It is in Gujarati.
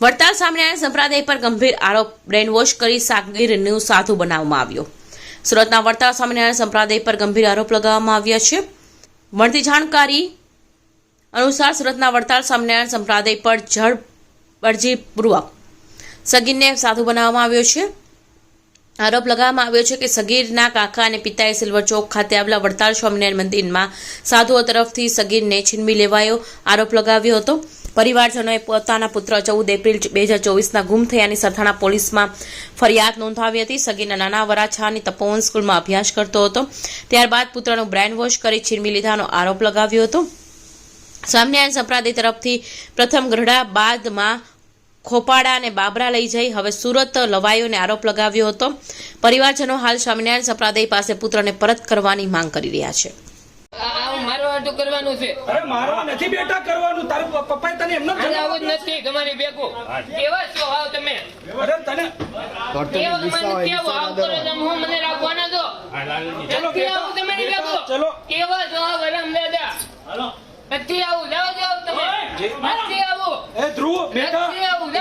વડતાલ સ્વામિનારાયણ સંપ્રદાય પર ગંભીર આરોપ બ્રેન વોશ કરી સાગીરનું સાધુ બનાવવામાં આવ્યો. સુરતના વડતાલ સ્વામિનારાયણ સંપ્રદાય પર ગંભીર આરોપ લગાવવામાં આવ્યા છે. મળતી જાણકારી અનુસાર સુરતના વડતાલ સ્વામિનારાયણ સંપ્રદાય પર જળ અરજીપૂર્વક સગીરને સાધુ બનાવવામાં આવ્યો છે. આરોપ લગાવવામાં આવ્યો છે કે સગીરના કાકા અને પિતાએ સિલ્વર ચોક ખાતે આવેલા વડતાલ સ્વામિનારાયણ મંદિરમાં સાધુઓ તરફથી સગીરને છીનવી લેવાયો આરોપ લગાવ્યો હતો. પરિવારજનોએ પોતાના પુત્ર ચૌદ એપ્રિલ બે હજાર ચોવીસના ગુમ થયાની સરથાણા પોલીસમાં ફરિયાદ નોંધાવી હતી. સગીના નાના વરાછાની તપોવન સ્કૂલમાં અભ્યાસ કરતો હતો. ત્યારબાદ પુત્રનું બ્રેન વોશ કરી છીનવી લીધાનો આરોપ લગાવ્યો હતો. સ્વામિનારાયણ સંપ્રદાય તરફથી પ્રથમ ગઢડા બાદમાં ખોપાડા અને બાબરા લઈ જઈ હવે સુરત લવાયોને આરોપ લગાવ્યો હતો. પરિવારજનો હાલ સ્વામિનારાયણ સંપ્રદાય પાસે પુત્રને પરત કરવાની માંગ કરી રહ્યા છે. હાટુ કરવાનું છે. અરે મારવા નથી બેટા કરવાનું. તારું પ- પપ્પાએ તને એમનો આવું જ નથી તમારી ભેગું. કેવા છો આવ તમે. અરે તને કેવા? મને કરો તમે હું મને રાખવાના છો. ચલો આવું તમારી ભેગું. ચલો. કેવા છો? આવ હરામ દાદા નથી આવું જાઓ જાઓ તમે. નથી આવું. એ ધ્રુવ બેટા.